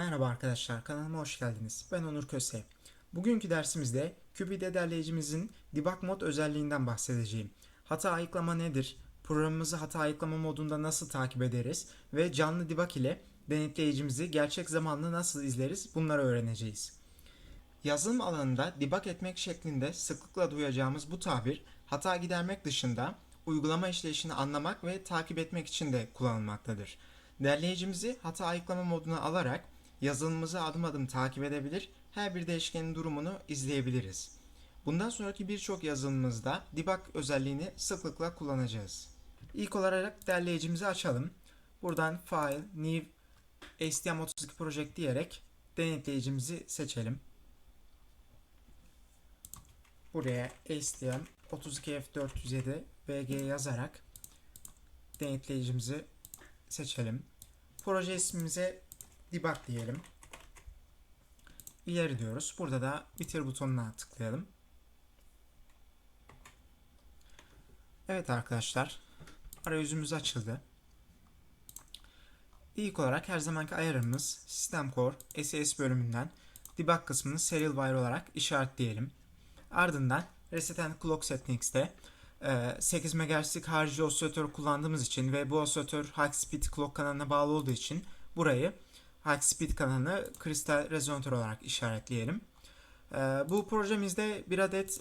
Merhaba arkadaşlar, kanalıma hoş geldiniz. Ben Onur Köse. Bugünkü dersimizde Qubit derleyicimizin debug mod özelliğinden bahsedeceğim. Hata ayıklama nedir? Programımızı hata ayıklama modunda nasıl takip ederiz? Ve canlı debug ile denetleyicimizi gerçek zamanlı nasıl izleriz? Bunları öğreneceğiz. Yazılım alanında debug etmek şeklinde sıklıkla duyacağımız bu tabir hata gidermek dışında uygulama işleyişini anlamak ve takip etmek için de kullanılmaktadır. Derleyicimizi hata ayıklama moduna alarak yazılımımızı adım adım takip edebilir, her bir değişkenin durumunu izleyebiliriz. Bundan sonraki birçok yazılımımızda debug özelliğini sıklıkla kullanacağız. İlk olarak derleyicimizi açalım. Buradan File, New, STM32 Project diyerek denetleyicimizi seçelim. Buraya STM32F407 VG yazarak denetleyicimizi seçelim. Proje ismimize debug diyelim. İleri diyoruz. Burada da bitir butonuna tıklayalım. Evet arkadaşlar. Arayüzümüz açıldı. İlk olarak her zamanki ayarımız System Core SES bölümünden debug kısmını serial wire olarak işaretleyelim. Ardından Reset and Clock Settings'te 8 MHz'lik harici osilatör kullandığımız için ve bu osilatör High Speed Clock kanalına bağlı olduğu için burayı High Speed kanalını kristal rezonatör olarak işaretleyelim. Bu projemizde bir adet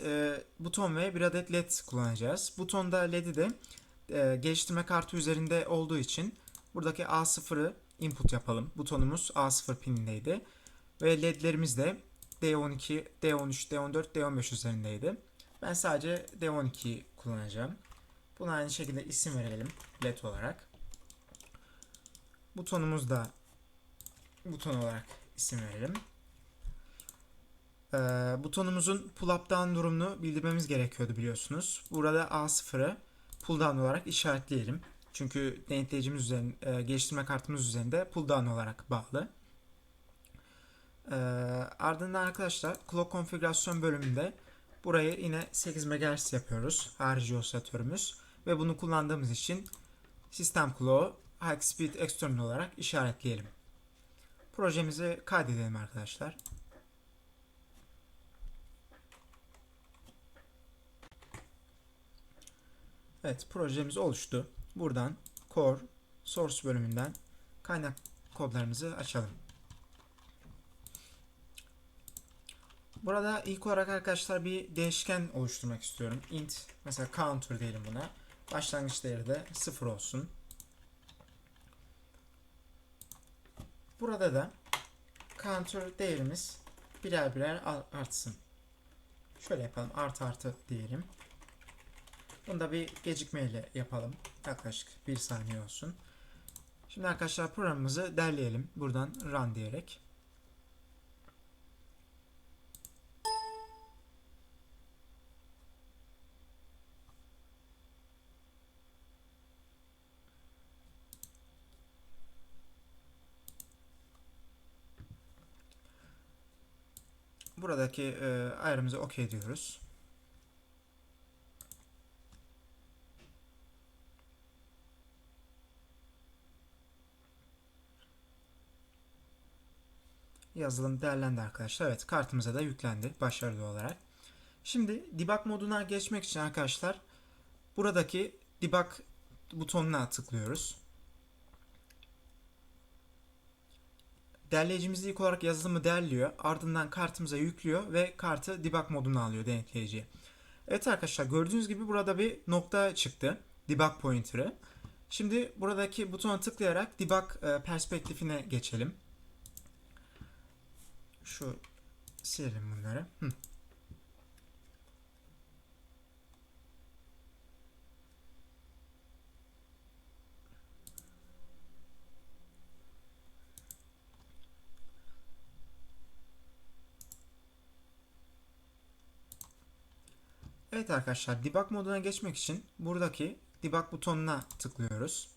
buton ve bir adet led kullanacağız. Butonda led'i de geliştirme kartı üzerinde olduğu için buradaki A0'ı input yapalım. Butonumuz A0 pinindeydi. Ve ledlerimiz de D12, D13, D14, D15 üzerindeydi. Ben sadece D12'yi kullanacağım. Buna aynı şekilde isim verelim led olarak. Butonumuz da buton olarak isim verelim. Ee, butonumuzun pull up down durumunu bildirmemiz gerekiyordu biliyorsunuz. Burada A0'ı pull down olarak işaretleyelim. Çünkü denetleyicimiz üzerinde, e, geliştirme kartımız üzerinde pull down olarak bağlı. Ee, ardından arkadaşlar clock konfigürasyon bölümünde burayı yine 8 MHz yapıyoruz. Harici osilatörümüz. Ve bunu kullandığımız için sistem clock'u high speed external olarak işaretleyelim. Projemizi kaydedelim arkadaşlar. Evet projemiz oluştu. Buradan core source bölümünden kaynak kodlarımızı açalım. Burada ilk olarak arkadaşlar bir değişken oluşturmak istiyorum. int mesela counter diyelim buna. Başlangıç değeri de 0 olsun. Burada da counter değerimiz birer birer artsın. Şöyle yapalım. Artı artı diyelim. Bunu da bir gecikmeyle yapalım. Yaklaşık 1 saniye olsun. Şimdi arkadaşlar programımızı derleyelim. Buradan run diyerek. Buradaki e, ayarımızı OK diyoruz. Yazılım değerlendi arkadaşlar. Evet kartımıza da yüklendi başarılı olarak. Şimdi debug moduna geçmek için arkadaşlar buradaki debug butonuna tıklıyoruz. Derleyicimiz ilk olarak yazılımı derliyor. Ardından kartımıza yüklüyor ve kartı debug moduna alıyor denetleyiciye. Evet arkadaşlar gördüğünüz gibi burada bir nokta çıktı. Debug pointer'ı. Şimdi buradaki butona tıklayarak debug perspektifine geçelim. Şu silelim bunları. Hı. Evet arkadaşlar debug moduna geçmek için buradaki debug butonuna tıklıyoruz.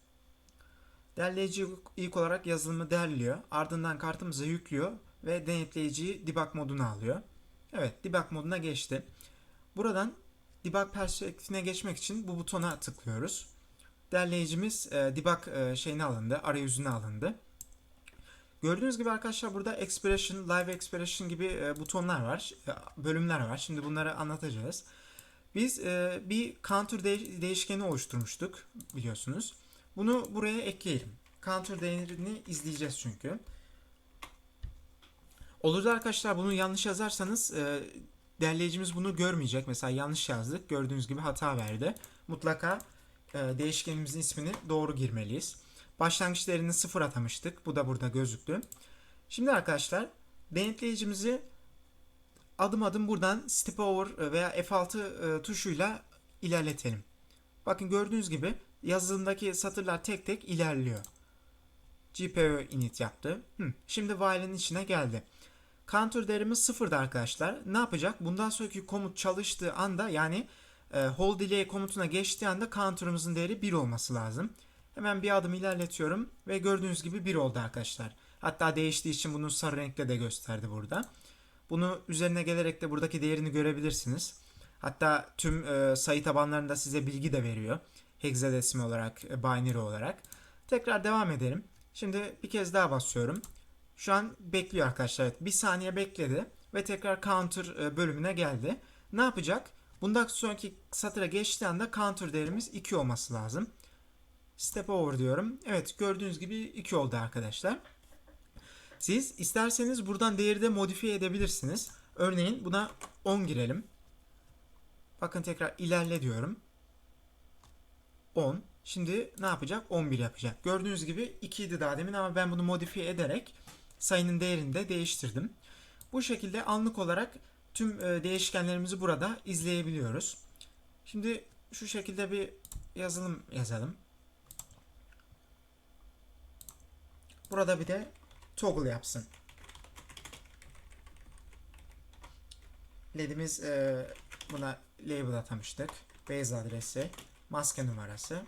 Derleyici ilk olarak yazılımı derliyor. Ardından kartımıza yüklüyor ve denetleyiciyi debug moduna alıyor. Evet debug moduna geçti. Buradan debug perspektifine geçmek için bu butona tıklıyoruz. Derleyicimiz e, debug e, şeyine alındı, arayüzüne alındı. Gördüğünüz gibi arkadaşlar burada expression, live expression gibi e, butonlar var, e, bölümler var. Şimdi bunları anlatacağız. Biz e, bir counter de- değişkeni oluşturmuştuk biliyorsunuz. Bunu buraya ekleyelim. Counter değerini izleyeceğiz çünkü. Olur da arkadaşlar bunu yanlış yazarsanız e, derleyicimiz bunu görmeyecek. Mesela yanlış yazdık. Gördüğünüz gibi hata verdi. Mutlaka e, değişkenimizin ismini doğru girmeliyiz. Başlangıç değerini sıfır atamıştık. Bu da burada gözüktü. Şimdi arkadaşlar denetleyicimizi adım adım buradan step over veya F6 e, tuşuyla ilerletelim. Bakın gördüğünüz gibi yazılımdaki satırlar tek tek ilerliyor. GPU init yaptı. Şimdi while'in içine geldi. Counter değerimiz sıfırda arkadaşlar. Ne yapacak? Bundan sonraki komut çalıştığı anda yani e, hold delay komutuna geçtiği anda counter'ımızın değeri 1 olması lazım. Hemen bir adım ilerletiyorum ve gördüğünüz gibi 1 oldu arkadaşlar. Hatta değiştiği için bunu sarı renkle de gösterdi burada. Bunu üzerine gelerek de buradaki değerini görebilirsiniz. Hatta tüm e, sayı tabanlarında size bilgi de veriyor. Hexadesimal olarak, e, binary olarak. Tekrar devam edelim. Şimdi bir kez daha basıyorum. Şu an bekliyor arkadaşlar. Evet, bir saniye bekledi ve tekrar counter e, bölümüne geldi. Ne yapacak? Bundan sonraki satıra geçtiği anda counter değerimiz 2 olması lazım. Step over diyorum. Evet gördüğünüz gibi 2 oldu arkadaşlar. Siz isterseniz buradan değeri de modifiye edebilirsiniz. Örneğin buna 10 girelim. Bakın tekrar ilerle diyorum. 10. Şimdi ne yapacak? 11 yapacak. Gördüğünüz gibi 2 idi daha demin ama ben bunu modifiye ederek sayının değerini de değiştirdim. Bu şekilde anlık olarak tüm e, değişkenlerimizi burada izleyebiliyoruz. Şimdi şu şekilde bir yazılım yazalım. Burada bir de toggle yapsın. LED'imiz e, buna label atamıştık. Base adresi, maske numarası.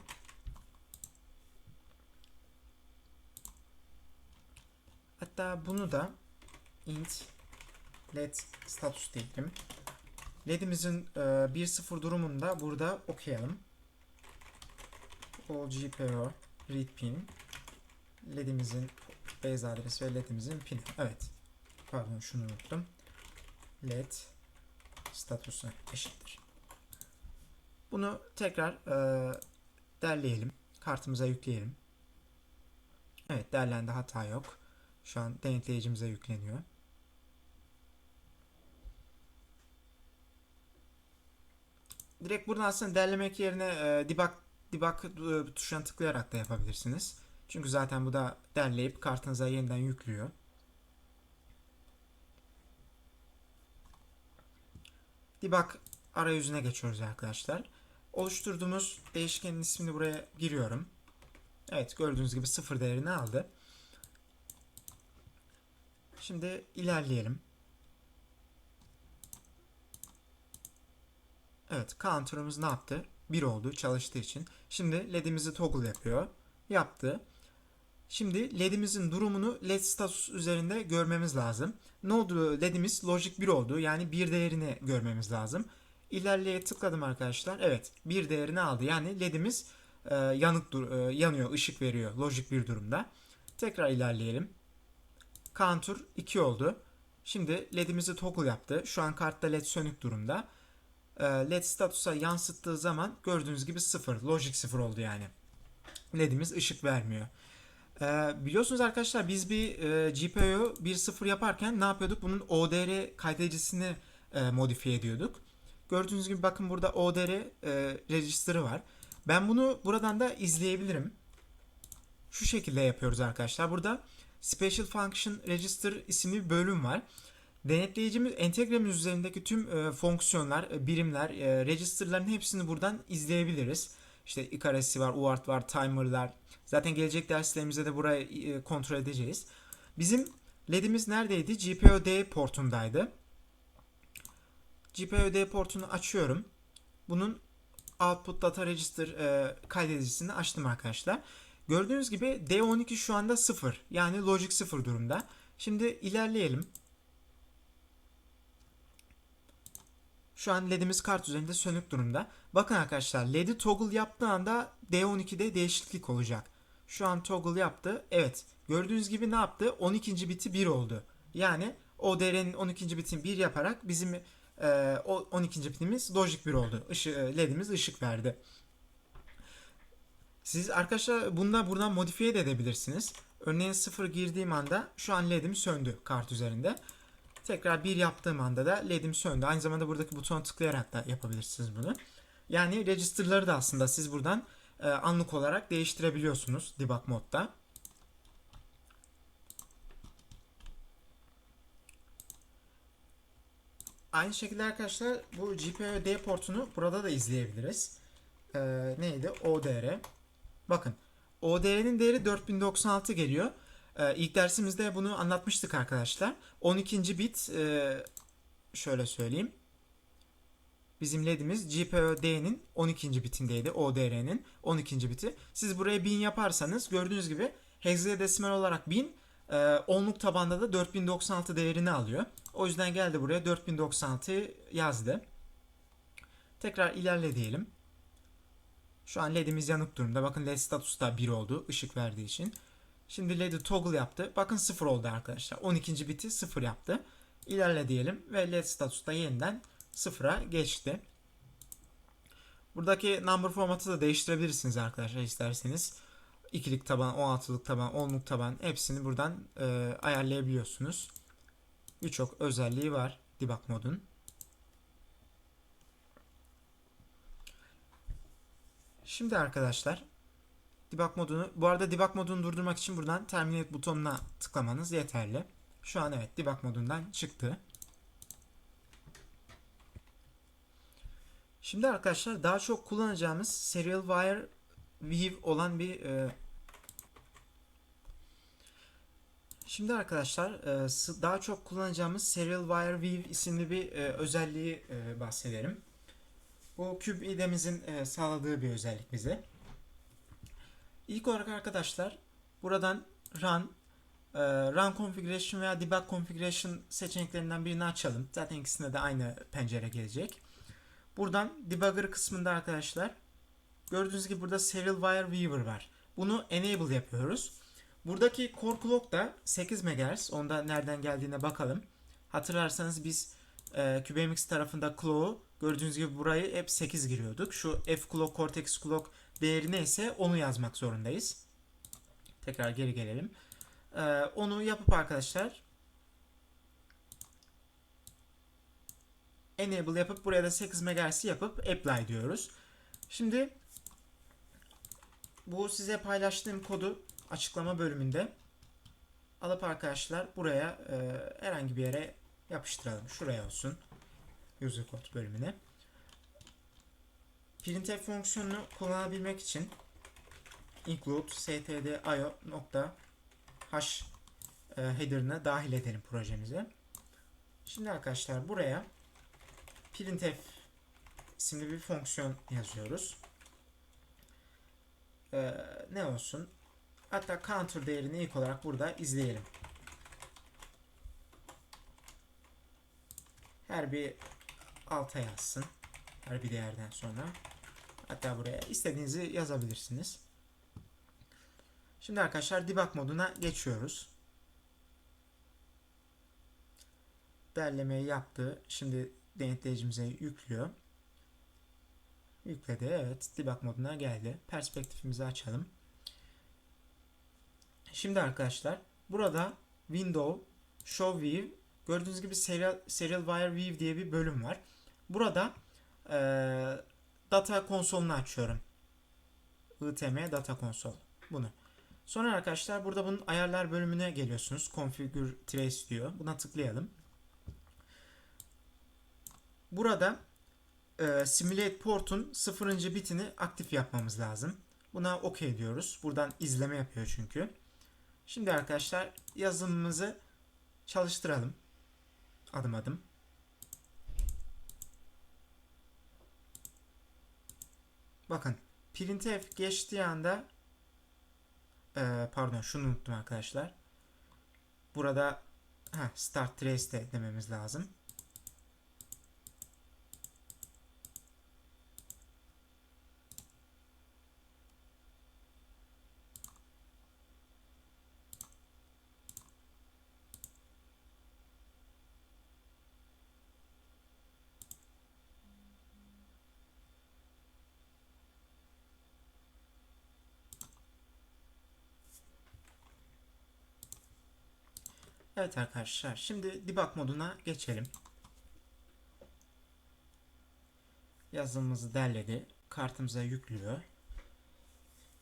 Hatta bunu da int led status diyelim. LED'imizin e, 1.0 durumunda burada okuyalım. All GPO read pin LED'imizin base adresi ve LED'imizin pin. Evet. Pardon şunu unuttum. LED statusu eşittir. Bunu tekrar e, derleyelim. Kartımıza yükleyelim. Evet derlendi hata yok. Şu an denetleyicimize yükleniyor. Direkt buradan aslında derlemek yerine e, debug, debug tuşuna tıklayarak da yapabilirsiniz. Çünkü zaten bu da derleyip kartınıza yeniden yüklüyor. Debug arayüzüne geçiyoruz arkadaşlar. Oluşturduğumuz değişkenin ismini buraya giriyorum. Evet gördüğünüz gibi sıfır değerini aldı. Şimdi ilerleyelim. Evet counter'ımız ne yaptı? 1 oldu çalıştığı için. Şimdi led'imizi toggle yapıyor. Yaptı. Şimdi led'imizin durumunu led status üzerinde görmemiz lazım. Ne oldu? Led'imiz logic 1 oldu. Yani bir değerini görmemiz lazım. İlerleye tıkladım arkadaşlar. Evet bir değerini aldı. Yani led'imiz e, yanık dur e, yanıyor, ışık veriyor logic 1 durumda. Tekrar ilerleyelim. Counter 2 oldu. Şimdi led'imizi toggle yaptı. Şu an kartta led sönük durumda. E, led statusa yansıttığı zaman gördüğünüz gibi 0. Logic 0 oldu yani. LED'imiz ışık vermiyor. Ee, biliyorsunuz arkadaşlar biz bir e, GPU 1.0 yaparken ne yapıyorduk? Bunun ODR kaydedicisini e, modifiye ediyorduk. Gördüğünüz gibi bakın burada ODR e, register'ı var. Ben bunu buradan da izleyebilirim. Şu şekilde yapıyoruz arkadaşlar. Burada Special Function Register isimli bir bölüm var. Denetleyicimiz entegremiz üzerindeki tüm e, fonksiyonlar, e, birimler, e, register'ların hepsini buradan izleyebiliriz. İşte ikaresi var, UART var, timer'lar. Zaten gelecek derslerimizde de burayı e, kontrol edeceğiz. Bizim LED'imiz neredeydi? GPIO-D portundaydı. GPIO-D portunu açıyorum. Bunun output data register e, kaydedicisini açtım arkadaşlar. Gördüğünüz gibi D12 şu anda 0. Yani logic 0 durumda. Şimdi ilerleyelim. Şu an ledimiz kart üzerinde sönük durumda. Bakın arkadaşlar ledi toggle yaptığı anda D12'de değişiklik olacak. Şu an toggle yaptı. Evet gördüğünüz gibi ne yaptı? 12. biti 1 oldu. Yani ODR'nin 12. bitini 1 yaparak bizim e, o 12. bitimiz logic 1 oldu. Işı, LED'imiz ışık verdi. Siz arkadaşlar bunda buradan modifiye de edebilirsiniz. Örneğin 0 girdiğim anda şu an LED'im söndü kart üzerinde. Tekrar 1 yaptığım anda da LED'im söndü. Aynı zamanda buradaki butona tıklayarak da yapabilirsiniz bunu. Yani register'ları da aslında siz buradan e, anlık olarak değiştirebiliyorsunuz debug modda. Aynı şekilde arkadaşlar bu GPIO-D portunu burada da izleyebiliriz. Ee, neydi? ODR. Bakın ODR'nin değeri 4096 geliyor. Ee, ilk dersimizde bunu anlatmıştık arkadaşlar. 12. bit e, şöyle söyleyeyim. Bizim LED'imiz GPIO-D'nin 12. bitindeydi. ODR'nin 12. biti. Siz buraya 1000 yaparsanız gördüğünüz gibi hexadesimal olarak 1000 e, onluk tabanda da 4096 değerini alıyor. O yüzden geldi buraya 4096 yazdı. Tekrar ilerle diyelim. Şu an LED'imiz yanık durumda. Bakın LED status da 1 oldu ışık verdiği için. Şimdi LED'i toggle yaptı. Bakın 0 oldu arkadaşlar. 12. biti 0 yaptı. İlerle diyelim ve LED status da yeniden 0'a geçti. Buradaki number formatı da değiştirebilirsiniz arkadaşlar isterseniz. İkilik taban, 16'lık taban, 10'luk taban hepsini buradan e, ayarlayabiliyorsunuz. Birçok özelliği var debug modun. Şimdi arkadaşlar debug modunu bu arada debug modunu durdurmak için buradan terminate butonuna tıklamanız yeterli. Şu an evet debug modundan çıktı. Şimdi arkadaşlar daha çok kullanacağımız serial wire weave olan bir e, Şimdi arkadaşlar e, daha çok kullanacağımız Serial Wire Weave isimli bir e, özelliği e, bahsedelim. Bu CubeIDE'mizin sağladığı bir özellik bize. İlk olarak arkadaşlar buradan Run, Run Configuration veya Debug Configuration seçeneklerinden birini açalım. Zaten ikisinde de aynı pencere gelecek. Buradan Debugger kısmında arkadaşlar gördüğünüz gibi burada Serial Wire Weaver var. Bunu Enable yapıyoruz. Buradaki core clock da 8 MHz. Onda nereden geldiğine bakalım. Hatırlarsanız biz e, QBMX tarafında clock'u gördüğünüz gibi burayı hep 8 giriyorduk. Şu F clock, Cortex clock değeri neyse onu yazmak zorundayız. Tekrar geri gelelim. E, onu yapıp arkadaşlar enable yapıp buraya da 8 MHz yapıp apply diyoruz. Şimdi bu size paylaştığım kodu açıklama bölümünde alıp arkadaşlar buraya e, herhangi bir yere yapıştıralım. Şuraya olsun. User code bölümüne. Printf fonksiyonunu kullanabilmek için include stdio nokta hash e, header'ını dahil edelim projemize. Şimdi arkadaşlar buraya printf isimli bir fonksiyon yazıyoruz. Ee, ne olsun? Hatta counter değerini ilk olarak burada izleyelim. Her bir alta yazsın. Her bir değerden sonra. Hatta buraya istediğinizi yazabilirsiniz. Şimdi arkadaşlar debug moduna geçiyoruz. Derlemeyi yaptı. Şimdi denetleyicimize yüklüyor. Yükledi. Evet. Debug moduna geldi. Perspektifimizi açalım. Şimdi arkadaşlar burada Window, Show View gördüğünüz gibi Serial, Serial Wire View diye bir bölüm var. Burada e, data konsolunu açıyorum. ITM data konsol. Bunu. Sonra arkadaşlar burada bunun ayarlar bölümüne geliyorsunuz. Configure Trace diyor. Buna tıklayalım. Burada e, Simulate Port'un 0. bitini aktif yapmamız lazım. Buna OK diyoruz. Buradan izleme yapıyor çünkü. Şimdi arkadaşlar yazılımımızı çalıştıralım. Adım adım. Bakın printf geçtiği anda e, pardon şunu unuttum arkadaşlar. Burada heh, start trace de dememiz lazım. Evet arkadaşlar şimdi debug moduna geçelim. Yazılımımızı derledi. Kartımıza yüklüyor.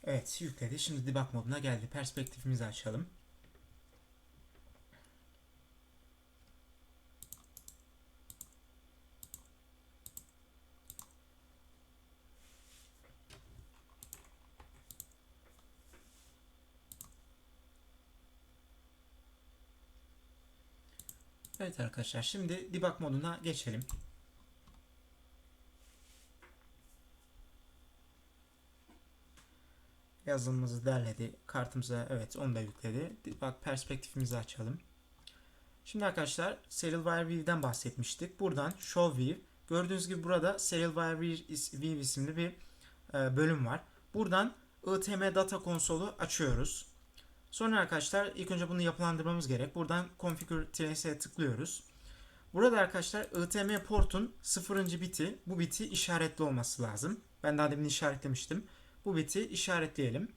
Evet yükledi. Şimdi debug moduna geldi. Perspektifimizi açalım. Evet arkadaşlar şimdi debug moduna geçelim. Yazılımımızı derledi. Kartımıza evet onu da yükledi. Debug perspektifimizi açalım. Şimdi arkadaşlar Serial Wire View'den bahsetmiştik. Buradan Show View. Gördüğünüz gibi burada Serial Wire View isimli bir e, bölüm var. Buradan ITM Data Konsol'u açıyoruz. Sonra arkadaşlar ilk önce bunu yapılandırmamız gerek. Buradan Configure Trace'e tıklıyoruz. Burada arkadaşlar ITM portun 0. biti bu biti işaretli olması lazım. Ben daha demin işaretlemiştim. Bu biti işaretleyelim.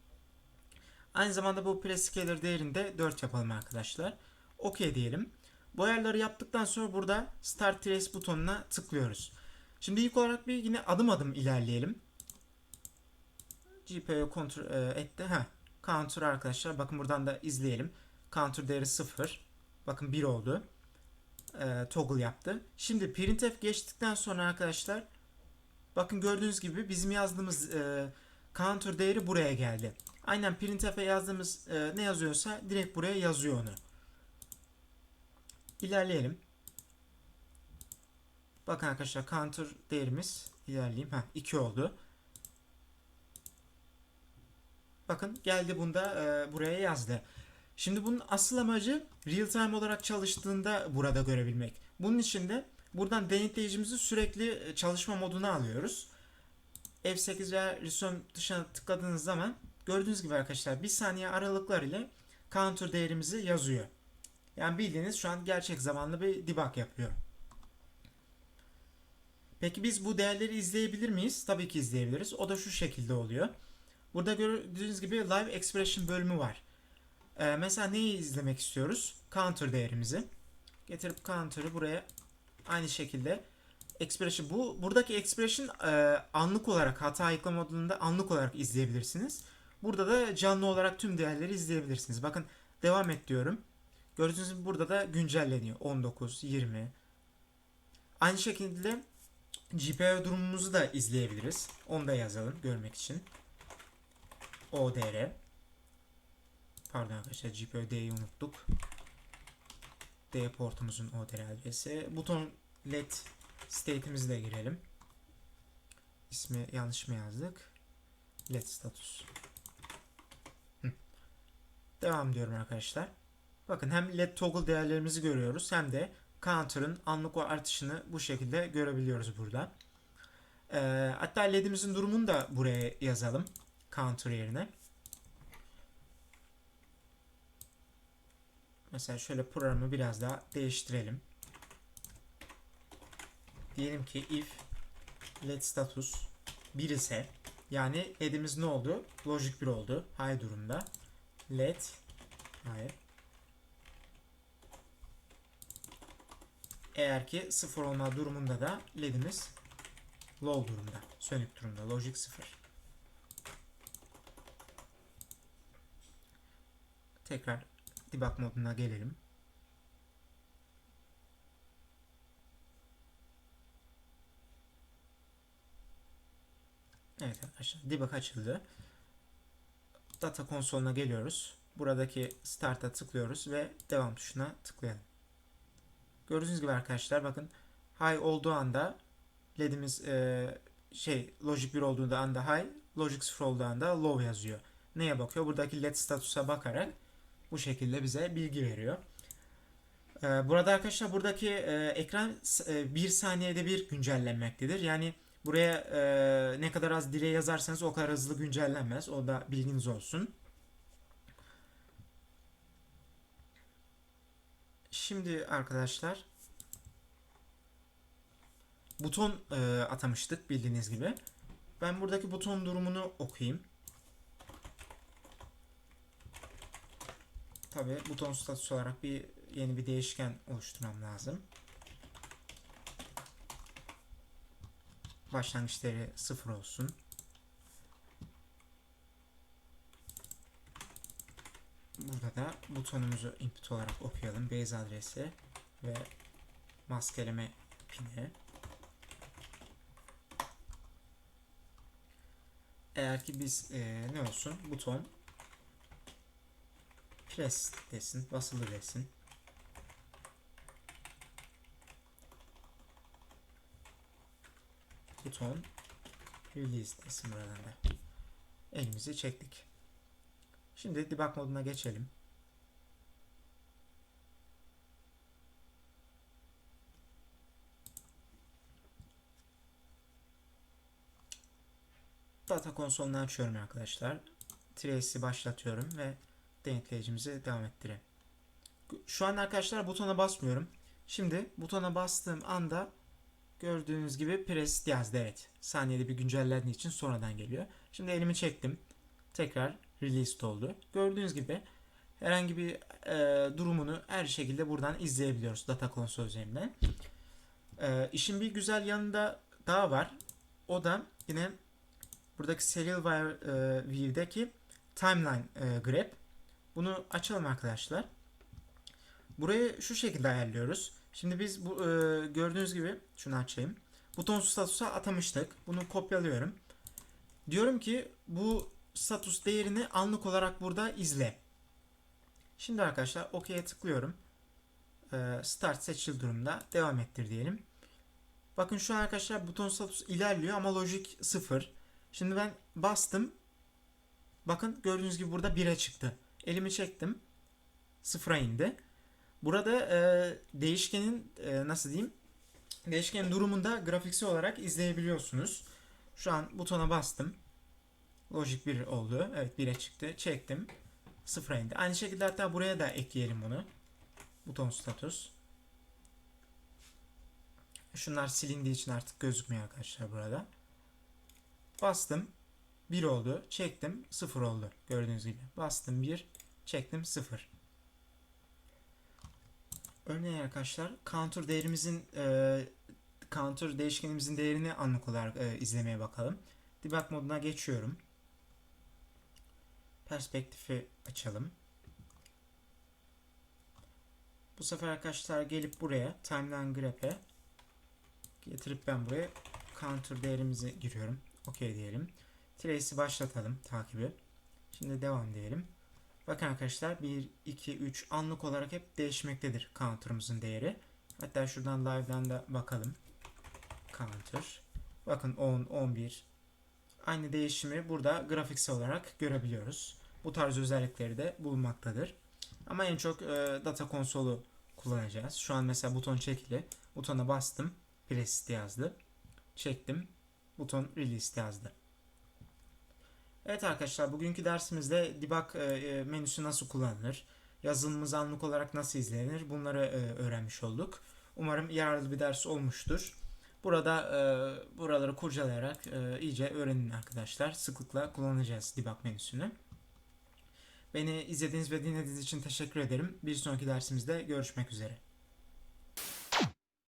Aynı zamanda bu prescaler değerini de 4 yapalım arkadaşlar. OK diyelim. Bu ayarları yaptıktan sonra burada Start Trace butonuna tıklıyoruz. Şimdi ilk olarak bir yine adım adım ilerleyelim. GPU kontrol e, etti. Heh, Counter arkadaşlar. Bakın buradan da izleyelim. Counter değeri 0. Bakın 1 oldu. E, toggle yaptı. Şimdi printf geçtikten sonra arkadaşlar bakın gördüğünüz gibi bizim yazdığımız e, counter değeri buraya geldi. Aynen printf'e yazdığımız e, ne yazıyorsa direkt buraya yazıyor onu. İlerleyelim. Bakın arkadaşlar counter değerimiz ilerleyeyim. Ha 2 oldu. Bakın geldi bunda e, buraya yazdı. Şimdi bunun asıl amacı real time olarak çalıştığında burada görebilmek. Bunun için de buradan denetleyicimizi sürekli çalışma moduna alıyoruz. F8 veya resume tuşuna tıkladığınız zaman gördüğünüz gibi arkadaşlar bir saniye aralıklar ile counter değerimizi yazıyor. Yani bildiğiniz şu an gerçek zamanlı bir debug yapıyor. Peki biz bu değerleri izleyebilir miyiz? Tabii ki izleyebiliriz. O da şu şekilde oluyor. Burada gördüğünüz gibi live expression bölümü var. Ee, mesela neyi izlemek istiyoruz? Counter değerimizi. Getirip counter'ı buraya aynı şekilde expression bu buradaki expression e, anlık olarak hata ayıklama modunda anlık olarak izleyebilirsiniz. Burada da canlı olarak tüm değerleri izleyebilirsiniz. Bakın devam et diyorum. Gördüğünüz gibi burada da güncelleniyor. 19, 20. Aynı şekilde GPU durumumuzu da izleyebiliriz. Onu da yazalım görmek için. ODR. Pardon arkadaşlar GPU D'yi unuttuk. D portumuzun ODR adresi. Buton LED state'imizi de girelim. İsmi yanlış mı yazdık? LED status. Devam diyorum arkadaşlar. Bakın hem LED toggle değerlerimizi görüyoruz hem de counter'ın anlık artışını bu şekilde görebiliyoruz burada. Ee, hatta LED'imizin durumunu da buraya yazalım. Counter yerine. Mesela şöyle programı biraz daha değiştirelim. Diyelim ki if led status 1 ise yani led'imiz ne oldu? Logic 1 oldu. High durumda. Led hayır. Eğer ki 0 olma durumunda da led'imiz low durumda. Sönük durumda. Logic 0. Tekrar debug moduna gelelim. Evet arkadaşlar debug açıldı. Data konsoluna geliyoruz. Buradaki start'a tıklıyoruz ve devam tuşuna tıklayalım. Gördüğünüz gibi arkadaşlar bakın high olduğu anda ledimiz e, şey logic 1 olduğunda anda high, logic 0 olduğu anda low yazıyor. Neye bakıyor? Buradaki led statusa bakarak bu şekilde bize bilgi veriyor. Ee, burada arkadaşlar buradaki e, ekran e, bir saniyede bir güncellenmektedir. Yani buraya e, ne kadar az dile yazarsanız o kadar hızlı güncellenmez. O da bilginiz olsun. Şimdi arkadaşlar buton atamıştık bildiğiniz gibi. Ben buradaki buton durumunu okuyayım. Tabi buton statüsü olarak bir yeni bir değişken oluşturmam lazım. Başlangıç değeri 0 olsun. Burada da butonumuzu input olarak okuyalım. Base adresi ve maskeleme pini. Eğer ki biz e, ne olsun buton press desin, basılı desin. Buton release desin buradan da. Elimizi çektik. Şimdi debug moduna geçelim. Data konsolunu açıyorum arkadaşlar. Trace'i başlatıyorum ve denetleyicimizi devam ettireyim. Şu an arkadaşlar butona basmıyorum. Şimdi butona bastığım anda gördüğünüz gibi press yazdı evet. Saniyede bir güncellendiği için sonradan geliyor. Şimdi elimi çektim. Tekrar released oldu. Gördüğünüz gibi herhangi bir e, durumunu her şekilde buradan izleyebiliyoruz data konsol üzerinden. E, işin bir güzel yanında daha var. O da yine buradaki serial e, view'deki timeline e, grep. Bunu açalım arkadaşlar. Burayı şu şekilde ayarlıyoruz. Şimdi biz bu e, gördüğünüz gibi şunu açayım. Buton statusa atamıştık. Bunu kopyalıyorum. Diyorum ki bu status değerini anlık olarak burada izle. Şimdi arkadaşlar OK'ye tıklıyorum. E, start seçil durumda devam ettir diyelim. Bakın şu an arkadaşlar buton status ilerliyor ama lojik 0. Şimdi ben bastım. Bakın gördüğünüz gibi burada 1'e çıktı. Elimi çektim. 0'a indi. Burada e, değişkenin e, nasıl diyeyim? Değişkenin durumunda grafiksel olarak izleyebiliyorsunuz. Şu an butona bastım. Logic 1 oldu. Evet 1'e çıktı. Çektim. 0'a indi. Aynı şekilde hatta buraya da ekleyelim bunu. Buton status. Şunlar silindiği için artık gözükmüyor arkadaşlar burada. Bastım. 1 oldu. Çektim. 0 oldu. Gördüğünüz gibi. Bastım 1. Çektim 0. Örneğin arkadaşlar counter değerimizin e, counter değişkenimizin değerini anlık olarak e, izlemeye bakalım. Debug moduna geçiyorum. Perspektifi açalım. Bu sefer arkadaşlar gelip buraya timeline grap'e getirip ben buraya counter değerimizi giriyorum. OK diyelim. Trace'i başlatalım takibi. Şimdi devam diyelim. Bakın arkadaşlar 1, 2, 3 anlık olarak hep değişmektedir counter'ımızın değeri. Hatta şuradan live'dan da bakalım. Counter. Bakın 10, 11. Aynı değişimi burada grafiksel olarak görebiliyoruz. Bu tarz özellikleri de bulunmaktadır. Ama en çok e, data konsolu kullanacağız. Şu an mesela buton çekili. Butona bastım. Press yazdı. Çektim. Buton release yazdı. Evet arkadaşlar bugünkü dersimizde debug e, menüsü nasıl kullanılır, yazılımımız anlık olarak nasıl izlenir bunları e, öğrenmiş olduk. Umarım yararlı bir ders olmuştur. Burada e, buraları kurcalayarak e, iyice öğrenin arkadaşlar. Sıklıkla kullanacağız debug menüsünü. Beni izlediğiniz ve dinlediğiniz için teşekkür ederim. Bir sonraki dersimizde görüşmek üzere.